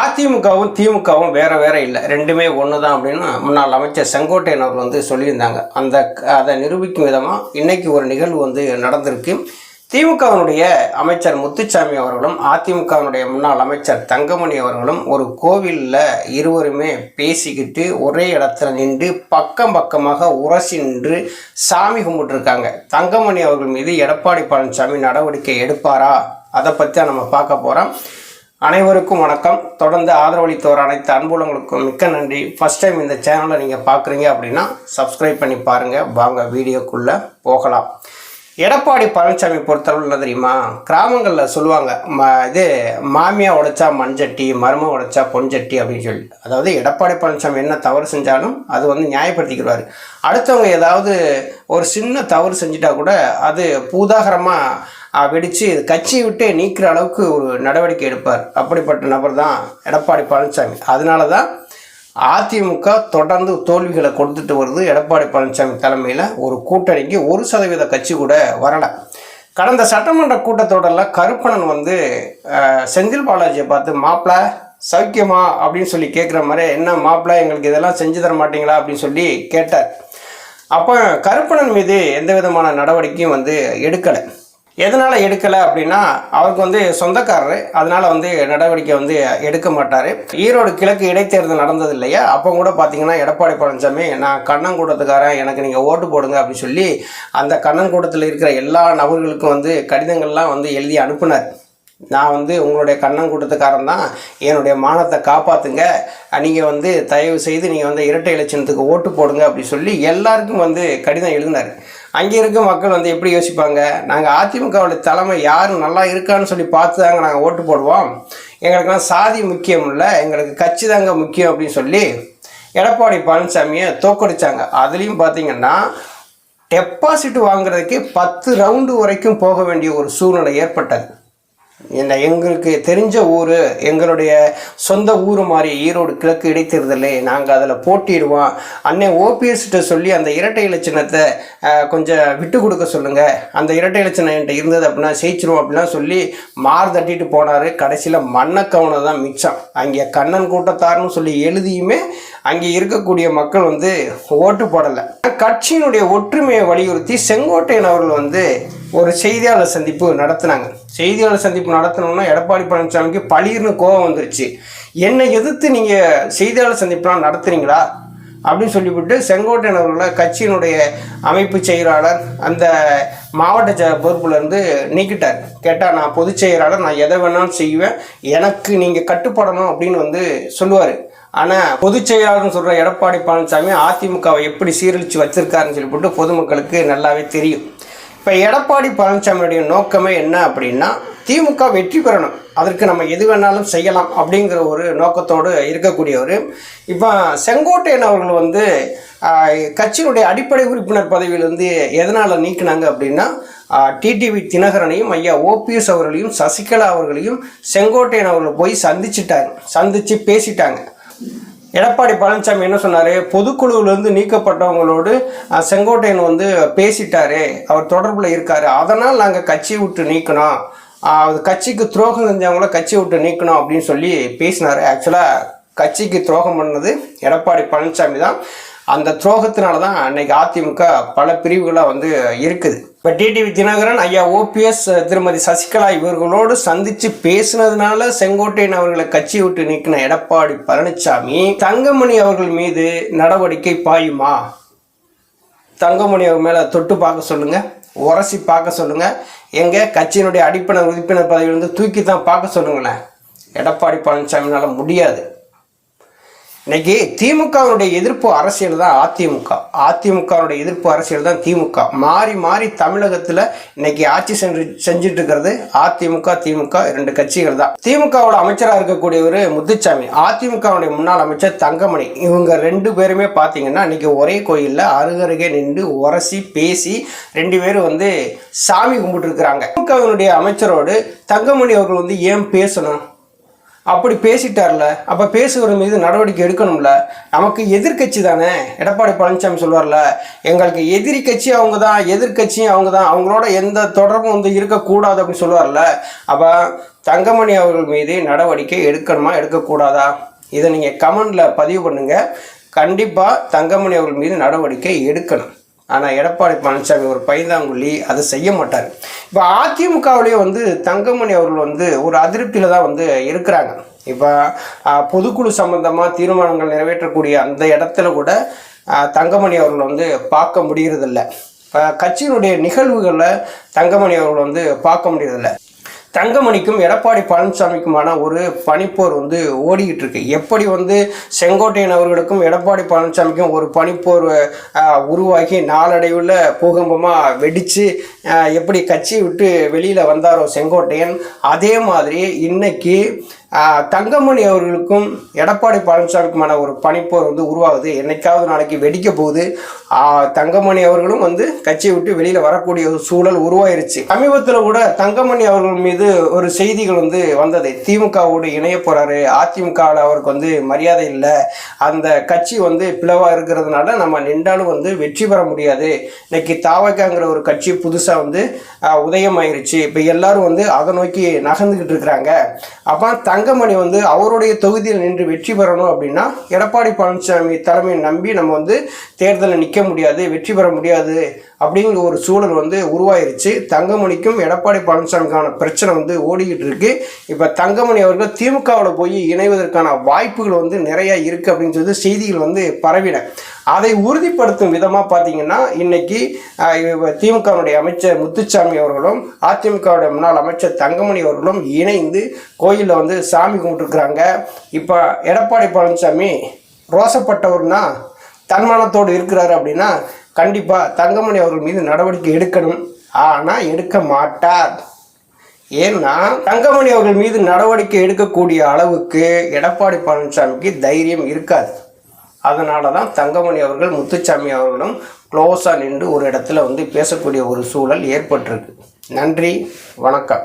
அதிமுகவும் திமுகவும் வேற வேற இல்லை. ரெண்டுமே ஒன்று தான் அப்படின்னு முன்னாள் அமைச்சர் செங்கோட்டையன் அவர்கள் வந்து சொல்லியிருந்தாங்க. அந்த அதை நிரூபிக்கும் விதமாக இன்னைக்கு ஒரு நிகழ்வு வந்து நடந்திருக்கு. திமுகவினுடைய அமைச்சர் முத்துச்சாமி அவர்களும் அதிமுகவினுடைய முன்னாள் அமைச்சர் தங்கமணி அவர்களும் ஒரு கோவிலில் இருவருமே பேசிக்கிட்டு ஒரே இடத்துல நின்று பக்கம் பக்கமாக உரசி நின்று சாமி கும்பிட்டுருக்காங்க. தங்கமணி அவர்கள் மீது எடப்பாடி பழனிசாமி நடவடிக்கை எடுப்பாரா? அதை பற்றி தான் நம்ம பார்க்க போகிறோம் அனைவருக்கும் வணக்கம். தொடர்ந்து ஆதரவளித்தோர் அனைத்து அன்புலங்களுக்கும் மிக்க நன்றி. ஃபஸ்ட் டைம் இந்த சேனலை நீங்கள் பார்க்குறீங்க அப்படின்னா சப்ஸ்கிரைப் பண்ணி பாருங்கள் வாங்க வீடியோக்குள்ளே போகலாம். எடப்பாடி பழனிசாமி பொறுத்தளவு தெரியுமா? கிராமங்களில் சொல்லுவாங்க ம இது மாமியா உடைச்சா மண்சட்டி மரும உடைச்சா பொன்சட்டி அப்படின்னு சொல்லி. அதாவது எடப்பாடி பழனிசாமி என்ன தவறு செஞ்சாலும் அது வந்து நியாயப்படுத்திக்கிடுவார். அடுத்தவங்க ஏதாவது ஒரு சின்ன தவறு செஞ்சிட்டா கூட அது பூதாகரமாக வெடித்து கட்சியை விட்டு நீக்கிற அளவுக்கு ஒரு நடவடிக்கை எடுப்பார். அப்படிப்பட்ட நபர் தான் எடப்பாடி பழனிசாமி. அதனால தான் அதிமுக தொடர்ந்து தோல்விகளை கொடுத்துட்டு வருது எடப்பாடி பழனிசாமி தலைமையில். ஒரு கூட்டணிக்கு ஒரு சதவீத கட்சி கூட வரலை. கடந்த சட்டமன்ற கூட்டத்தொடரில் கருப்பணன் வந்து செந்தில் பாலாஜியை பார்த்து மாப்பிள்ள சௌக்கியமா? அப்படின்னு சொல்லி கேட்குற மாதிரி என்ன மாப்பிள்ள எங்களுக்கு இதெல்லாம் செஞ்சு தர மாட்டீங்களா? அப்படின்னு சொல்லி கேட்டார். அப்போ கருப்பணன் மீது எந்த விதமான நடவடிக்கையும் வந்து எடுக்கலை. எதனால் எடுக்கலை அப்படின்னா அவருக்கு வந்து சொந்தக்காரர். அதனால் வந்து நடவடிக்கை வந்து எடுக்க மாட்டார். ஈரோடு கிழக்கு இடைத்தேர்தல் நடந்தது இல்லையா? அப்போ கூட பார்த்தீங்கன்னா எடப்பாடி பழனிசாமி நான் கண்ணங்கூட்டத்துக்காரன் எனக்கு நீங்கள் ஓட்டு போடுங்க அப்படின்னு சொல்லி அந்த கண்ணங்கூட்டத்தில் இருக்கிற எல்லா நபர்களுக்கும் வந்து கடிதங்கள்லாம் வந்து எழுதி அனுப்புனார். நான் வந்து உங்களுடைய கண்ணங்கூட்டத்துக்காரன் தான் என்னுடைய மானத்தை காப்பாற்றுங்க நீங்கள் வந்து தயவு செய்து நீங்கள் வந்து இரட்டை இலட்சணத்துக்கு ஓட்டு போடுங்க அப்படி சொல்லி எல்லாருக்கும் வந்து கடிதம் எழுதினார். அங்கே இருக்க மக்கள் வந்து எப்படி யோசிப்பாங்க? நாங்கள் அதிமுகவுடைய தலைமை யார் நல்லா இருக்கான்னு சொல்லி பார்த்து தாங்க நாங்கள் ஓட்டு போடுவோம். எங்களுக்கெல்லாம் சாதி முக்கியம் இல்லை. எங்களுக்கு கட்சி தாங்க முக்கியம் அப்படின்னு சொல்லி எடப்பாடி பழனிசாமியை தோக்கடிச்சாங்க. அதுலேயும் பார்த்தீங்கன்னா டெபாசிட் வாங்குறதுக்கு பத்து ரவுண்டு வரைக்கும் போக வேண்டிய ஒரு சூழ்நிலை ஏற்பட்டது. இந்த எங்களுக்கு தெரிஞ்ச ஊர் எங்களுடைய சொந்த ஊர் மாதிரி ஈரோடு கிழக்கு இடைத்தேர்தலே நாங்கள் அதில் போட்டிடுவோம். அன்னை ஓபிஎஸ்கிட்ட சொல்லி அந்த இரட்டை இலச்சினத்தை கொஞ்சம் விட்டு கொடுக்க சொல்லுங்கள் அந்த இரட்டை இலச்சினம் என்கிட்ட இருந்தது அப்படின்னா ஜெயிச்சிருவோம் அப்படின்னா சொல்லி மார் தட்டிட்டு போனார். கடைசியில் மண்ணக்கவனை தான் மிச்சம். அங்கே கண்ணன் கூட்டத்தார்னு சொல்லி எழுதியுமே அங்கே இருக்கக்கூடிய மக்கள் வந்து ஓட்டு போடலை. கட்சியினுடைய ஒற்றுமையை வலியுறுத்தி செங்கோட்டையன் அவர்கள் வந்து ஒரு செய்தியாளர் சந்திப்பு நடத்தினாங்க. செய்தியாளர் சந்திப்பு நடத்தணும்னா எடப்பாடி பழனிசாமிக்கு பளிர்னு கோபம் வந்துருச்சு. என்னை எதிர்த்து நீங்கள் செய்தியாளர் சந்திப்புலாம் நடத்துறீங்களா? அப்படின்னு சொல்லிவிட்டு செங்கோட்டையன் அவர்களை கட்சியினுடைய அமைப்பு செயலாளர் அந்த மாவட்ட ச பொறுப்புலேருந்து நீக்கிட்டார். கேட்டால் நான் பொதுச் செயலாளர் நான் எதை வேணாலும் செய்வேன். எனக்கு நீங்கள் கட்டுப்படணும் அப்படின்னு வந்து சொல்லுவார். ஆனால் பொதுச் செயலாளர்னு சொல்கிற எடப்பாடி பழனிசாமி அதிமுகவை எப்படி சீரழித்து வச்சிருக்காருன்னு சொல்லிவிட்டு பொதுமக்களுக்கு நல்லாவே தெரியும். இப்போ எடப்பாடி பழனிசாமியுடைய நோக்கமே என்ன அப்படின்னா திமுக வெற்றி பெறணும். அதற்கு நம்ம எது வேணாலும் செய்யலாம் அப்படிங்கிற ஒரு நோக்கத்தோடு இருக்கக்கூடியவர். இப்போ செங்கோட்டையன் அவர்கள் வந்து கட்சியினுடைய அடிப்படை உறுப்பினர் பதவியிலிருந்து எதனால் நீக்கினாங்க அப்படின்னா டிடிவி தினகரனையும் ஐயா ஓபிஎஸ் அவர்களையும் சசிகலா அவர்களையும் செங்கோட்டையன் அவர்கள் போய் சந்திச்சிட்டாங்க சந்தித்து பேசிட்டாங்க. எடப்பாடி பழனிசாமி என்ன சொன்னார்? பொதுக்குழுவிலேருந்து நீக்கப்பட்டவங்களோடு செங்கோட்டையன் வந்து பேசிட்டாரு. அவர் தொடர்பில் இருக்கார். அதனால் நாங்கள் கட்சியை விட்டு நீக்கணும். அது கட்சிக்கு துரோகம் செஞ்சவங்கள கட்சியை விட்டு நீக்கணும் அப்படின்னு சொல்லி பேசினார். ஆக்சுவலாக கட்சிக்கு துரோகம் பண்ணது எடப்பாடி பழனிசாமி தான். அந்த துரோகத்தினால தான் அன்னைக்கு அதிமுக பல பிரிவுகளாக வந்து இருக்குது. இப்போ டிடிவி தினகரன் ஐயா ஓபிஎஸ் திருமதி சசிகலா இவர்களோடு சந்தித்து பேசினதுனால செங்கோட்டையன் அவர்களை கட்சி விட்டு நீக்கின எடப்பாடி பழனிசாமி தங்கமணி அவர்கள் மீது நடவடிக்கை பாயுமா? தங்கமணி அவர் மேலே தொட்டு பார்க்க சொல்லுங்கள் உரசி பார்க்க சொல்லுங்கள் எங்கள் கட்சியினுடைய அடிப்பினர் உறுப்பினர் பதவியிலிருந்து தூக்கி தான் பார்க்க சொல்லுங்களேன். எடப்பாடி பழனிசாமினால முடியாது. இன்னைக்கு திமுகவுடைய எதிர்ப்பு அரசியல் தான் அதிமுக. அதிமுகவுடைய எதிர்ப்பு அரசியல் தான் திமுக. மாறி மாறி தமிழகத்தில் இன்னைக்கு ஆட்சி சென்று செஞ்சுட்டு இருக்கிறது அதிமுக திமுக ரெண்டு கட்சிகள் தான். திமுகவோட அமைச்சராக இருக்கக்கூடியவர் முத்துச்சாமி. அதிமுகவுடைய முன்னாள் அமைச்சர் தங்கமணி. இவங்க ரெண்டு பேருமே பார்த்தீங்கன்னா இன்னைக்கு ஒரே கோயிலில் அருகருகே நின்று உரசி பேசி ரெண்டு பேரும் வந்து சாமி கும்பிட்டு இருக்கிறாங்க திமுகவினுடைய அமைச்சரோடு தங்கமணி அவர்கள் வந்து ஏன் பேசணும்? அப்படி பேசிட்டார்ல. அப்போ பேசுகிற மீது நடவடிக்கை எடுக்கணும்ல. நமக்கு எதிர்க்கட்சி தானே? எடப்பாடி பழனிசாமி சொல்லுவார்ல எங்களுக்கு எதிரி கட்சி அவங்க தான் எதிர்கட்சியும் அவங்க தான் அவங்களோட எந்த தொடர்பும் வந்து இருக்கக்கூடாது அப்படின்னு சொல்லுவார்ல அப்போ தங்கமணி அவர்கள் மீது நடவடிக்கை எடுக்கணுமா எடுக்கக்கூடாதா? இதை நீங்கள் கமெண்டில் பதிவு பண்ணுங்கள் கண்டிப்பாக தங்கமணி அவர்கள் மீது நடவடிக்கை எடுக்கணும். ஆனால் எடப்பாடி பழனிசாமி ஒரு பைந்தாங்குள்ளி அதை செய்ய மாட்டார். இப்போ அதிமுகவிலேயே வந்து தங்கமணி அவர்கள் வந்து ஒரு அதிருப்தியில் தான் வந்து இருக்கிறாங்க. இப்போ பொதுக்குழு சம்பந்தமாக தீர்மானங்கள் நிறைவேற்றக்கூடிய அந்த இடத்துல கூட தங்கமணி அவர்கள் வந்து பார்க்க முடிகிறதில்ல இப்போ கட்சியினுடைய நிகழ்வுகளில் தங்கமணி அவர்கள் வந்து பார்க்க முடியறதில்ல. தங்கமணிக்கும் எடப்பாடி பழனிசாமிக்குமான ஒரு பனிப்போர் வந்து ஓடிக்கிட்டு இருக்கு எப்படி வந்து செங்கோட்டையன் அவர்களுக்கும் எடப்பாடி பழனிசாமிக்கும் ஒரு பனிப்போர் உருவாகி நாளடைவில் பூகம்பமாக வெடித்து எப்படி கட்சியை விட்டு வெளியில் வந்தாரோ செங்கோட்டையன் அதே மாதிரி இன்னைக்கு தங்கமணி அவர்களுக்கும் எடப்பாடி பழனிசாமிக்குமான ஒரு பனிப்போர் வந்து உருவாகுது. என்னைக்காவது நாளைக்கு வெடிக்க போகுது. தங்கமணி அவர்களும் வந்து கட்சியை விட்டு வெளியில் வரக்கூடிய ஒரு சூழல் உருவாயிருச்சு. சமீபத்தில் கூட தங்கமணி அவர்கள் மீது ஒரு செய்திகள் வந்து வந்தது. திமுகவோடு இணைய போகிறாரு அதிமுகவில் அவருக்கு வந்து மரியாதை இல்லை. அந்த கட்சி வந்து பிளவாக இருக்கிறதுனால நம்ம நின்றாலும் வந்து வெற்றி பெற முடியாது. இன்னைக்கு தாவக்காங்கிற ஒரு கட்சி புதுசாக வந்து உதயமாயிருச்சு. இப்போ எல்லாரும் வந்து அதை நோக்கி நகர்ந்துக்கிட்டு இருக்கிறாங்க. அப்போ தங்கமணி வந்து அவருடைய தொகுதியில் நின்று வெற்றி பெறணும் அப்படின்னா எடப்பாடி பழனிசாமி தலைமையை நம்பி நம்ம வந்து தேர்தலில் நிற்க முடியாது வெற்றி பெற முடியாது அப்படிங்கிற ஒரு சூழல் வந்து உருவாயிருச்சு. தங்கமணிக்கும் எடப்பாடி பழனிசாமிக்கான பிரச்சனை வந்து ஓடிக்கிட்டு இருக்கு. இப்போ தங்கமணி அவர்கள் திமுகவில் போய் இணைவதற்கான வாய்ப்புகள் வந்து நிறைய இருக்கு அப்படின்னு சொல்லி செய்திகள் வந்து பரவின. அதை உறுதிப்படுத்தும் விதமாக பார்த்தீங்கன்னா இன்னைக்கு திமுகவுடைய அமைச்சர் முத்துச்சாமி அவர்களும் அதிமுகவுடைய முன்னாள் அமைச்சர் தங்கமணி அவர்களும் இணைந்து கோயிலில் வந்து சாமி கும்பிட்டுருக்குறாங்க. இப்போ எடப்பாடி பழனிசாமி ரோசப்பட்டவர்னா தன்மானத்தோடு இருக்கிறாரு அப்படின்னா கண்டிப்பாக தங்கமணி அவர்கள் மீது நடவடிக்கை எடுக்கணும். ஆனால் எடுக்க மாட்டார். ஏன்னா தங்கமணி அவர்கள் மீது நடவடிக்கை எடுக்கக்கூடிய அளவுக்கு எடப்பாடி பழனிசாமிக்கு தைரியம் இருக்காது. அதனால தான் தங்கமணி அவர்கள் முத்துச்சாமி அவர்களும் க்ளோஸாக நின்று ஒரு இடத்துல வந்து பேசக்கூடிய ஒரு சூழல் ஏற்பட்டிருக்கு. நன்றி வணக்கம்.